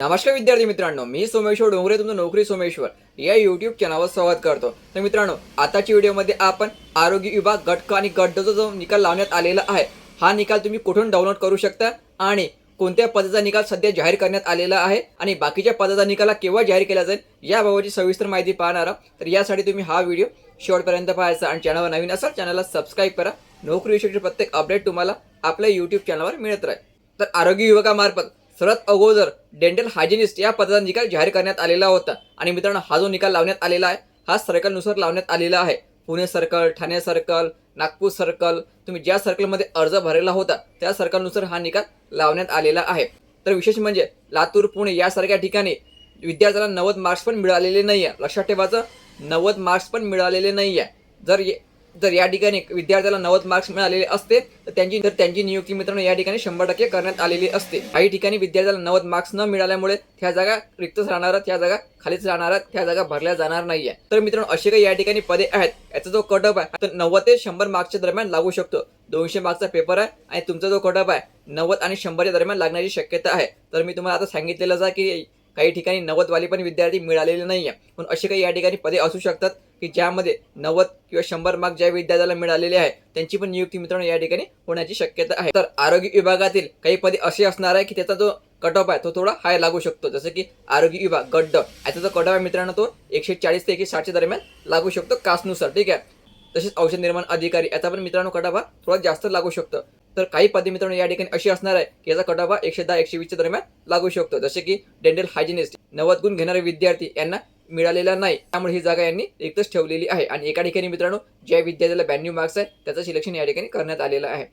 नमस्कार विद्यार्थी मित्रांनो मी सोमेश्वर डोंगरे तुमचं नोकरी सोमेश्वर या युट्यूब चॅनलवर स्वागत करतो. तर मित्रांनो आताच्या व्हिडिओमध्ये आपण आरोग्य विभाग गटक आणि गड्डचा जो निकाल लावण्यात आलेला आहे हा निकाल तुम्ही कुठून डाउनलोड करू शकता आणि कोणत्या पदाचा निकाल सध्या जाहीर करण्यात आलेला आहे आणि बाकीच्या पदाचा निकाल केव्हा जाहीर केला जाईल याबाबतची सविस्तर माहिती पाहणार तर यासाठी तुम्ही हा व्हिडिओ शेवटपर्यंत पाहायचा आणि चॅनलवर नवीन असाल चॅनलला सबस्क्राईब करा. नोकरी विषयीचे प्रत्येक अपडेट तुम्हाला आपल्या युट्यूब चॅनलवर मिळत राहील. तर आरोग्य विभागामार्फत सर्वात अगोदर डेंटल हायजिनिस्ट या पदाचा निकाल जाहीर करण्यात आलेला होता. आणि मित्रांनो हा जो निकाल लावण्यात आलेला आहे हा सर्कलनुसार लावण्यात आलेला आहे. Pune circle Thane circle Nagpur circle तुम्ही ज्या सर्कलमध्ये अर्ज भरलेला होता त्या सर्कलनुसार हा निकाल लावण्यात आलेला आहे. तर विशेष म्हणजे लातूर पुणे यासारख्या ठिकाणी विद्यार्थ्याला नव्वद मार्क्स पण मिळालेले नाही आहे लक्षात ठेवायचं नव्वद मार्क्स पण मिळालेले नाही आहे जर ये- जर या ठिकाणी विद्यार्थ्याला नव्वद मार्क्स मिळालेले असते तर त्यांची तर त्यांची नियुक्ती मित्रांनो या ठिकाणी शंभर टक्के करण्यात आलेली असते. काही ठिकाणी विद्यार्थ्याला नव्वद मार्क्स न मिळाल्यामुळे त्या जागा रिक्तच राहणार त्या जागा खालीच राहणार त्या जागा भरल्या जाणार नाहीये. तर मित्रांनो असे काही या ठिकाणी पदे आहेत. याचा जो कटअप आहे तर नव्वद ते शंभर मार्क्सच्या दरम्यान लागू शकतो. दोनशे मार्क्सचा पेपर आहे आणि तुमचा जो कटअप आहे नव्वद आणि शंभरच्या दरम्यान लागण्याची शक्यता आहे. तर मी तुम्हाला आता सांगितलेलं जा की काही ठिकाणी नव्वदवाले पण विद्यार्थी मिळालेले नाही आहे पण असे काही या ठिकाणी पदे असू शकतात की ज्यामध्ये नव्वद किंवा शंभर मार्क ज्या विद्यार्थ्याला मिळालेले आहे त्यांची पण नियुक्ती मित्रांनो या ठिकाणी होण्याची शक्यता आहे. तर आरोग्य विभागातील काही पदे असे असणार आहे की त्याचा जो कट ऑफ आहे तो थोडा हाय लागू शकतो. जसं की आरोग्य विभाग गड्ड. याचा जो कट ऑफ आहे मित्रांनो तो एकशे चाळीस ते एकशे साठच्या दरम्यान लागू शकतो कास्टनुसार ठीक आहे? तसेच औषध निर्माण अधिकारी याचा पण मित्रांनो कट ऑफ हा थोडा जास्त लागू शकतो. तर काही पदे मित्रांनो या ठिकाणी अशी असणार आहे की याचा कट एकशे दहा एकशे वीसच्या दरम्यान लागू शकतो. जसे की डेंटल हायजिनिस्ट नव्वद गुण घेणारे विद्यार्थी यांना मिळालेला नाही. त्यामुळे ही जागा यांनी रिक्तच ठेवलेली आहे. आणि एका ठिकाणी मित्रांनो ज्या विद्यार्थ्याला ब्याण्णव मार्क्स आहे त्याचं सिलेक्शन या ठिकाणी करण्यात आलेलं आहे.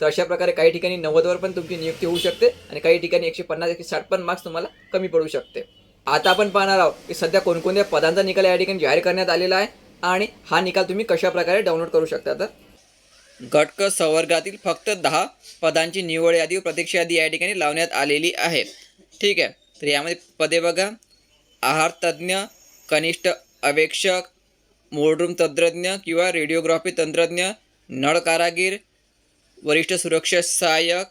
तर अशा प्रकारे काही ठिकाणी नव्वदवर पण तुमची नियुक्ती होऊ शकते आणि काही ठिकाणी एकशे पन्नास एकशे साठ पण मार्क्स तुम्हाला कमी पडू शकते. आता आपण पाहणार आहोत की सध्या कोणकोणत्या पदांचा निकाल या ठिकाणी जाहीर करण्यात आलेला आहे आणि हा निकाल तुम्ही कशा प्रकारे डाउनलोड करू शकता? तर घटक संवर्गातील फक्त दहा पदांची निवड यादी व प्रतीक्षा यादी या ठिकाणी लावण्यात आलेली आहे. ठीक आहे. तर यामध्ये पदे बघा. आहार तज्ज्ञ कनिष्ठ अवेक्षक मोडरूम तंत्रज्ञ किंवा रेडिओग्राफी तंत्रज्ञ नळ कारागीर वरिष्ठ सुरक्षा सहाय्यक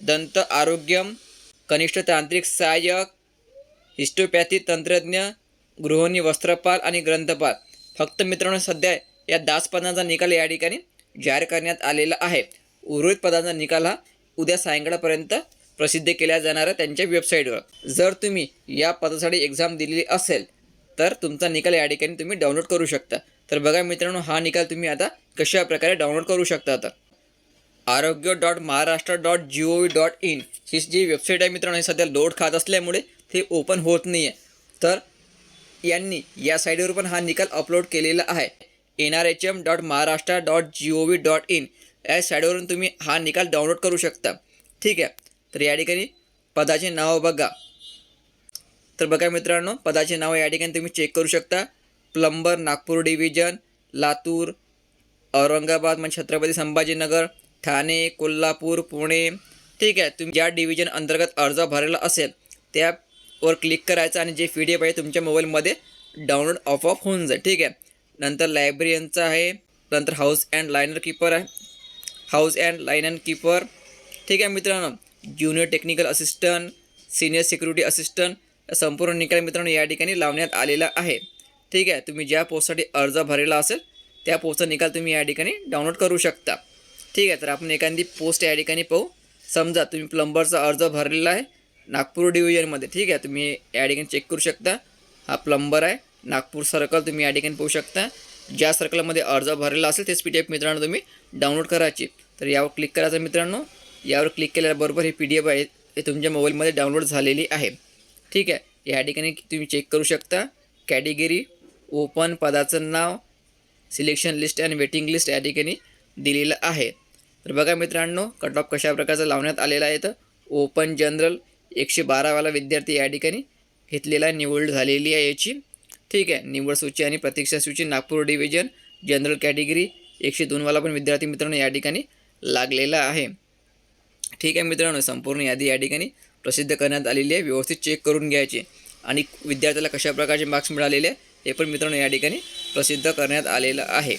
दंत आरोग्यम कनिष्ठ तांत्रिक सहाय्यक हिस्टोपॅथी तंत्रज्ञ गृहिणी वस्त्रपाल आणि ग्रंथपाल. फक्त मित्रांनो सध्या या दास पदांचा निकाल या ठिकाणी जाहीर करण्यात आलेला आहे. उर्वरित पदांचा निकाल हा उद्या सायंकाळपर्यंत प्रसिद्ध केला जाणार आहे त्यांच्या वेबसाईटवर जर तुम्ही या पदासाठी एक्झाम दिलेली असेल तर तुमचा निकाल या ठिकाणी तुम्ही डाउनलोड करू शकता. तर बघा मित्रांनो हा निकाल तुम्ही आता कशा प्रकारे डाउनलोड करू शकता आता. Arogya dot Maharashtra dot G O V dot in ही जी वेबसाईट आहे मित्रांनो हे सध्या लोड खात असल्यामुळे ते ओपन होत नाही आहे तर यांनी या साईटवर पण हा निकाल अपलोड केलेला आहे. N R H M dot Maharashtra dot G O V dot in या साईडवरून तुम्ही हा निकाल डाउनलोड करू शकता. ठीक आहे? तर या ठिकाणी पदाचे नाव बघा. तर बघा मित्रांनो पदाचे नाव या ठिकाणी तुम्ही चेक करू शकता. प्लंबर नागपूर डिव्हिजन लातूर औरंगाबाद म्हणजे छत्रपती संभाजीनगर ठाणे कोल्हापूर पुणे. ठीक आहे? तुम्ही ज्या डिव्हिजन अंतर्गत अर्ज भरलेला असेल त्यावर क्लिक करायचं आणि जे पी डी एफ आहे तुमच्या मोबाईलमध्ये डाउनलोड ऑफ ऑफ होऊन जाईल. ठीक आहे? नंतर लायब्रियनचा आहे नंतर हाऊस अँड लायनर कीपर आहे. हाऊस अँड लायनर कीपर ठीक आहे मित्रांनो junior technical assistant senior security assistant संपूर्ण निकाल मित्रांनो या ठिकाणी लावण्यात आलेला आहे. ठीक आहे तुम्ही ज्या पोस्टसाठी अर्ज भरलेला असेल त्या पोस्टचा निकाल तुम्ही या ठिकाणी डाउनलोड करू शकता. ठीक आहे तर आपण एखादी पोस्ट या ठिकाणी पाहू. समजा तुम्ही प्लंबरचा अर्ज भरलेला आहे नागपूर डिव्हिजनमध्ये ठीक आहे तुम्ही या ठिकाणी चेक करू शकता. हा प्लंबर आहे. नागपूर सर्कल तुम्ही या ठिकाणी पाहू शकता. ज्या सर्कलमध्ये अर्ज भरलेला असेल तेच पी डी एफ मित्रांनो तुम्ही डाउनलोड करायची. तर यावर क्लिक करायचं मित्रांनो. यावर क्लिक केल्याबरोबर ही पी डी एफ आहे ते तुमच्या मोबाईलमध्ये डाउनलोड झालेली आहे. ठीक आहे? या ठिकाणी तुम्ही चेक करू शकता. कॅटेगरी ओपन पदाचं नाव सिलेक्शन लिस्ट आणि वेटिंग लिस्ट या ठिकाणी दिलेलं आहे. तर बघा मित्रांनो कट ऑफ कशा प्रकारचं लावण्यात आलेलं आहे तर ओपन जनरल एकशे बारावाला विद्यार्थी या ठिकाणी घेतलेला निवड झालेली आहे याची. ठीक आहे. निवड सूची आणि प्रतीक्षा सूची नागपूर डिव्हिजन जनरल कॅटेगरी एकशे दोनवाला पण विद्यार्थी मित्रांनो या ठिकाणी लागलेला आहे. ठीक आहे मित्रांनो संपूर्ण यादी या ठिकाणी प्रसिद्ध करण्यात आलेली आहे. व्यवस्थित चेक करून घ्यायचे. आणि विद्यार्थ्याला कशा प्रकारचे मार्क्स मिळालेले आहे हे पण मित्रांनो या ठिकाणी प्रसिद्ध करण्यात आलेलं आहे.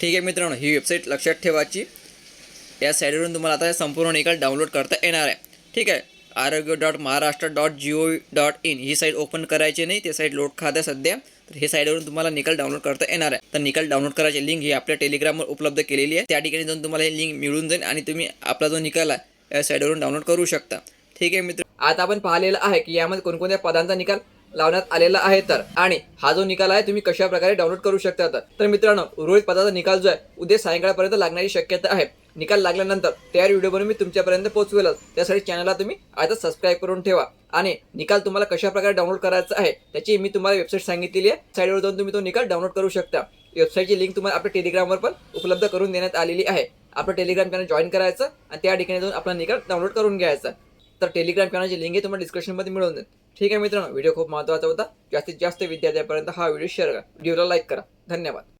ठीक आहे मित्रांनो ही वेबसाईट लक्षात ठेवायची. या साईडवरून तुम्हाला आता संपूर्ण निकाल डाउनलोड करता येणार आहे. ठीक आहे. Arogya dot Maharashtra dot G O dot in he site open करायची नाही ते साईट लोड खात आहे सध्या. तर हे साईडवरून तुम्हाला निकाल डाउनलोड करता येणार आहे. तर निकाल डाउनलोड करायची लिंक ही आपल्या टेलिग्रामवर उपलब्ध केलेली आहे. त्या ठिकाणी जाऊन तुम्हाला ही लिंक मिळून जाईल आणि तुम्ही आपला जो निकाल आहे या साईडवरून डाउनलोड करू शकता. ठीक आहे मित्र आता आपण पाहिलेलं आहे की यामध्ये कोणकोणत्या पदांचा निकाल लावण्यात आलेला आहे तर. आणि हा जो निकाल आहे तुम्ही कशा प्रकारे डाउनलोड करू शकता तर. तर मित्रांनो उर्वरित पदाचा निकाल जो आहे उद्या सायंकाळपर्यंत लागण्याची शक्यता आहे. निकाल लागल्यानंतर तयार व्हिडिओ बनवून मी तुमच्यापर्यंत पोहोचवेलच त्यासाठी चॅनलला तुम्ही आता सबस्क्राईब करून ठेवा. आणि निकाल तुम्हाला कशा प्रकारे डाउनलोड करायचा आहे त्याची मी तुम्हाला वेबसाईट सांगितलेली आहे. साईडवर जाऊन तुम्ही तो निकाल डाउनलोड करू शकता. वेबसाईटची लिंक तुम्हाला आपल्या टेलिग्रामवर पण उपलब्ध करून देण्यात आलेली आहे. आपलं टेलिग्राम चॅनल जॉईन करायचं आणि त्या ठिकाणी जाऊन आपला निकाल डाउनलोड करून घ्यायचा. तर टेलिग्राम चॅनलची लिंक आहे तुम्हाला डिस्क्रिप्शनमध्ये मिळून देईल ठीक आहे मित्रांनो व्हिडिओ खूप महत्त्वाचा होता. जास्तीत जास्त विद्यार्थ्यांपर्यंत हा व्हिडिओ शेअर करा. व्हिडिओला लाईक करा. धन्यवाद.